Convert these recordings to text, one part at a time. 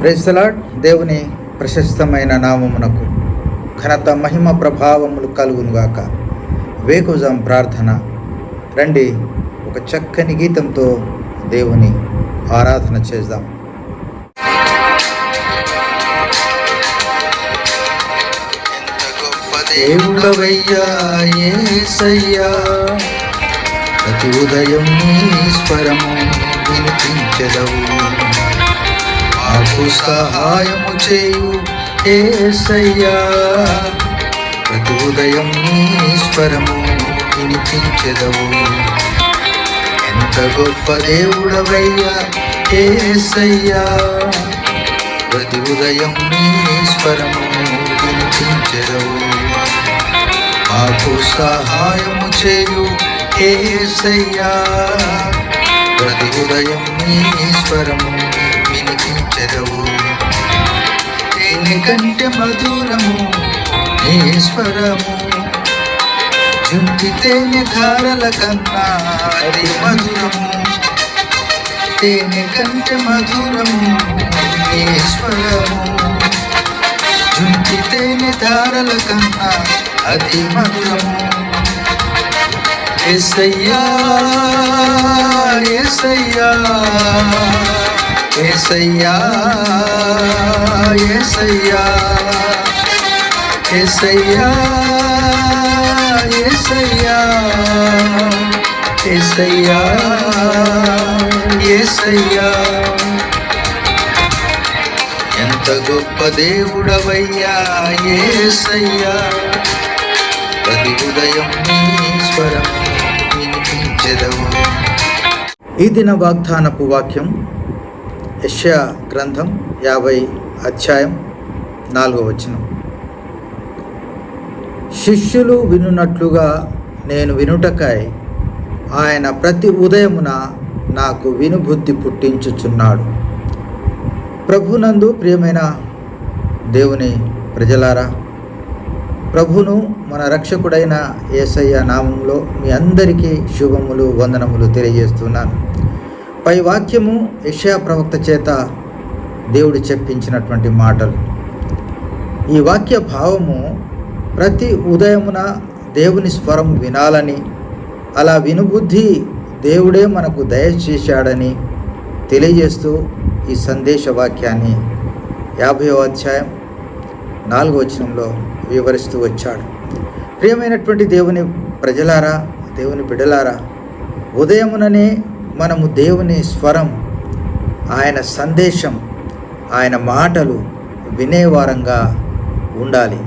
ప్రెసలాడ్ దేవుని ప్రశస్తమైన నామమునకు ఘనత మహిమ ప్రభావములు కలుగునుగాక వేకుజాం ప్రార్థన. రండి ఒక చక్కని గీతంతో దేవుని ఆరాధన చేద్దాం. దేవుడవయ్యా ఏసయ్యా ప్రతి ఉదయం నీ స్వరము వినిపించదవు. నాకు సహాయము చేయు ఏసయ్యా. ప్రతి నీ స్వరము వినిపించదవు ఎంత గొప్ప దేవుడవయ్యా ఏసయ్యా. ప్రతి ఉదయం నీ స్వరము వినిపించదవు మాకు సహాయము చేయు ఏసయ్యా. ప్రతి ఉదయం నీ స్వరము చదవు తేనె కంటే మధురము ఈశ్వరము. జుంటి తేనె ధారల కన్నా అతి మధురము. తేనె కంటే మధురము ఈశ్వరము. జుంటి తేనె ధారల కన్నా అతి మధురము. ఎస్సయ్యా ఎస్సయ్యా ఏసయ్యా ఏసయ్యా ఏసయ్యా ఏసయ్యా ఏసయ్యా ఏసయ్యా. ఎంత గొప్ప దేవుడవయ్యా ఏసయ్యా. ప్రతి ఉదయం ఈశ్వరం వినిపించెదవు ఈ దిన వాగ్దానపు వాక్యం యష్యా గ్రంథం యాభై అధ్యాయం నాలుగో వచనం. శిష్యులు వినున్నట్లుగా నేను వినుటకై ఆయన ప్రతి ఉదయమున నాకు వినుబుద్ధి పుట్టించుచున్నాడు. ప్రభునందు ప్రియమైన దేవుని ప్రజలారా ప్రభును మన రక్షకుడైన ఏసయ్య నామంలో మీ అందరికీ శుభములు వందనములు తెలియజేస్తున్నాను. పై వాక్యము యషయా ప్రవక్త చేత దేవుడు చెప్పించినటువంటి మాటలు. ఈ వాక్య భావము ప్రతి ఉదయమున దేవుని స్వరం వినాలని అలా వినుబుద్ధి దేవుడే మనకు దయచేశాడని తెలియజేస్తూ ఈ సందేశ వాక్యాన్ని యాభై అధ్యాయం నాలుగో వచనంలో వివరిస్తూ వచ్చాడు. ప్రియమైనటువంటి దేవుని ప్రజలారా దేవుని బిడలారా ఉదయముననే మనము దేవుని స్వరం ఆయన సందేశం ఆయన మాటలు వినేవారంగా ఉండాలి.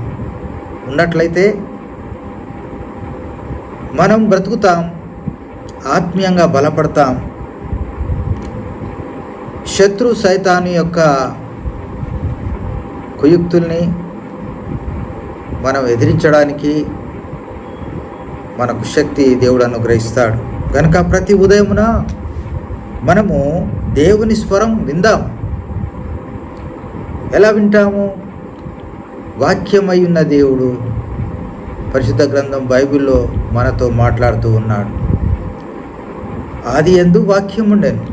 ఉన్నట్లయితే మనం బ్రతుకుతాం ఆత్మీయంగా బలపడతాం. శత్రు సైతాను యొక్క కుయుక్తుల్ని మనం ఎదిరించడానికి మనకు శక్తి దేవుడు అనుగ్రహిస్తాడు. కనుక ప్రతి ఉదయమున మనము దేవుని స్వరం విందాం. ఎలా వింటాము? వాక్యమై ఉన్న దేవుడు పరిశుద్ధ గ్రంథం బైబిల్లో మనతో మాట్లాడుతూ ఉన్నాడు. ఆది ఎందు వాక్యం ఉండెను.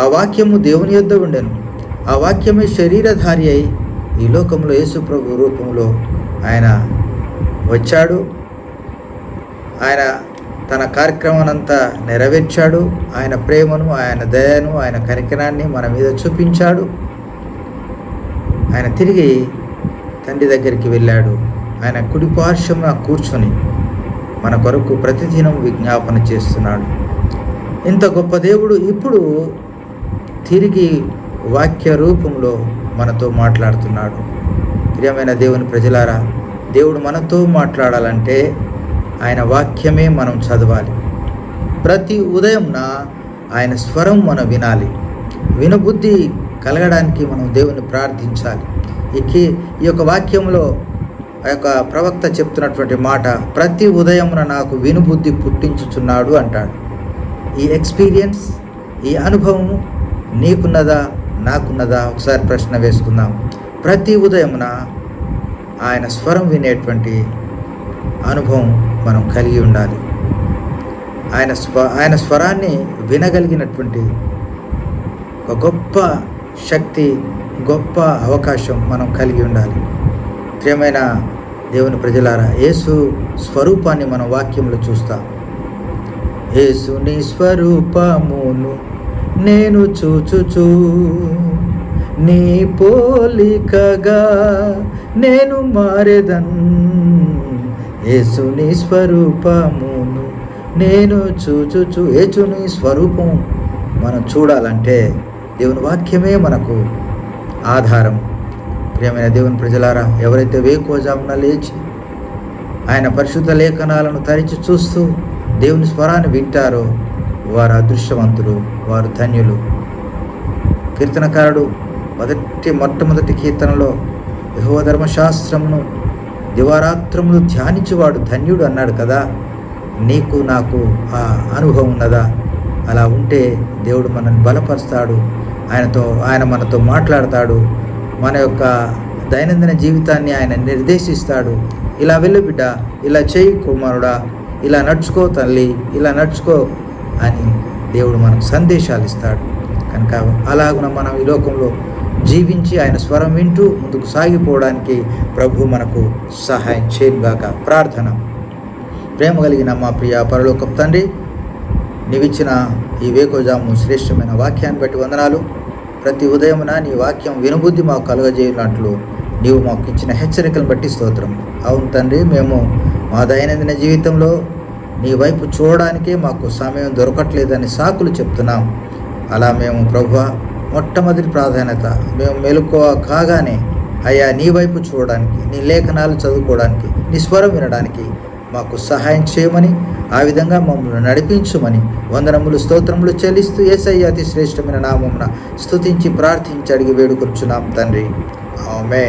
ఆ వాక్యము దేవుని యొద్ద ఉండెను. ఆ వాక్యమే శరీరధారి అయి ఈ లోకంలో యేసు ప్రభు రూపంలో ఆయన వచ్చాడు. ఆయన తన కార్యక్రమానంతా నెరవేర్చాడు. ఆయన ప్రేమను ఆయన దయను ఆయన కనికరాన్ని మన మీద చూపించాడు. ఆయన తిరిగి తండ్రి దగ్గరికి వెళ్ళాడు. ఆయన కుడి పార్శ్వమున కూర్చొని మన కొరకు ప్రతిదినం విజ్ఞాపన చేస్తున్నాడు. ఇంత గొప్ప దేవుడు ఇప్పుడు తిరిగి వాక్య రూపంలో మనతో మాట్లాడుతున్నాడు. ప్రియమైన దేవుని ప్రజలారా దేవుడు మనతో మాట్లాడాలంటే ఆయన వాక్యమే మనం చదవాలి. ప్రతి ఉదయంన ఆయన స్వరం మనం వినాలి. వినబుద్ధి కలగడానికి మనం దేవుని ప్రార్థించాలి. ఈ ఈ యొక్క వాక్యంలో ఆ యొక్క ప్రవక్త చెప్తున్నటువంటి మాట ప్రతి ఉదయమున నాకు వినుబుద్ధి పుట్టించుచున్నాడు అంటాడు. ఈ ఎక్స్పీరియన్స్ ఈ అనుభవం నీకున్నదా నాకున్నదా? ఒకసారి ప్రశ్న వేసుకుందాం. ప్రతి ఉదయమున ఆయన స్వరం వినేటువంటి అనుభవం మనం కలిగి ఉండాలి. ఆయన స్వ ఆయన స్వరాన్ని వినగలిగినటువంటి ఒక గొప్ప శక్తి గొప్ప అవకాశం మనం కలిగి ఉండాలి. ప్రియమైన దేవుని ప్రజలారా యేసు స్వరూపాన్ని మనం వాక్యంలో చూస్తాం. యేసుని స్వరూపమును నేను చూచుచూ నీ పోలికగా నేను మారేదన్ యేసుని స్వరూపమును నేను చూచుచు యేసుని స్వరూపం మనం చూడాలంటే దేవుని వాక్యమే మనకు ఆధారం. ప్రియమైన దేవుని ప్రజలారా ఎవరైతే వేకోజామున లేచి ఆయన పరిశుద్ధ లేఖనాలను తరిచి చూస్తూ దేవుని స్వరాన్ని వింటారో వారు అదృష్టవంతులు వారు ధన్యులు. కీర్తనకారుడు మొదటి మొట్టమొదటి కీర్తనలో యహోధర్మశాస్త్రమును దివారాత్రములు ధ్యానించేవాడు ధన్యుడు అన్నాడు కదా నీకు నాకు ఆ అనుభవం ఉన్నదా? అలా ఉంటే దేవుడు మనల్ని బలపరుస్తాడు ఆయనతో ఆయన మనతో మాట్లాడతాడు మన యొక్క దైనందిన జీవితాన్ని ఆయన నిర్దేశిస్తాడు. ఇలా వెళ్ళు బిడ్డ ఇలా చేయి కుమారుడా ఇలా నడుచుకో తల్లి ఇలా నడుచుకో అని దేవుడు మనకు సందేశాలు ఇస్తాడు. కనుక అలాగున మనం ఈ లోకంలో జీవించి ఆయన స్వరం వింటూ ముందుకు సాగిపోవడానికి ప్రభు మనకు సహాయం చేయనుగాక. ప్రార్థన. ప్రేమ కలిగిన మా ప్రియ పరలోకం తండ్రి నీవిచ్చిన ఈ వేకోజాము శ్రేష్టమైన వాక్యాన్ని బట్టి వందనాలు. ప్రతి ఉదయమున నీ వాక్యం వినుబుద్ధి మాకు కలుగజేయనట్లు నీవు మాకు ఇచ్చిన హెచ్చరికలను బట్టి స్తోత్రం. అవును తండ్రి మేము మా దైనందిన జీవితంలో నీ వైపు చూడడానికే మాకు సమయం దొరకట్లేదని సాకులు చెప్తున్నాం. అలా మేము ప్రభు మొట్టమొదటి ప్రాధాన్యత. మేము మెలుకో కాగానే అయ్యా నీ వైపు చూడడానికి నీ లేఖనాలు చదువుకోవడానికి నీ స్వరం వినడానికి మాకు సహాయం చేయమని ఆ విధంగా మమ్మల్ని నడిపించుమని వందనములు స్తోత్రములు చెల్లిస్తూ ఏసయ్య అతి శ్రేష్టమైన నామమున స్తుతించి ప్రార్థించి అడిగి వేడుకొచ్చున్నాం తండ్రి. ఆమె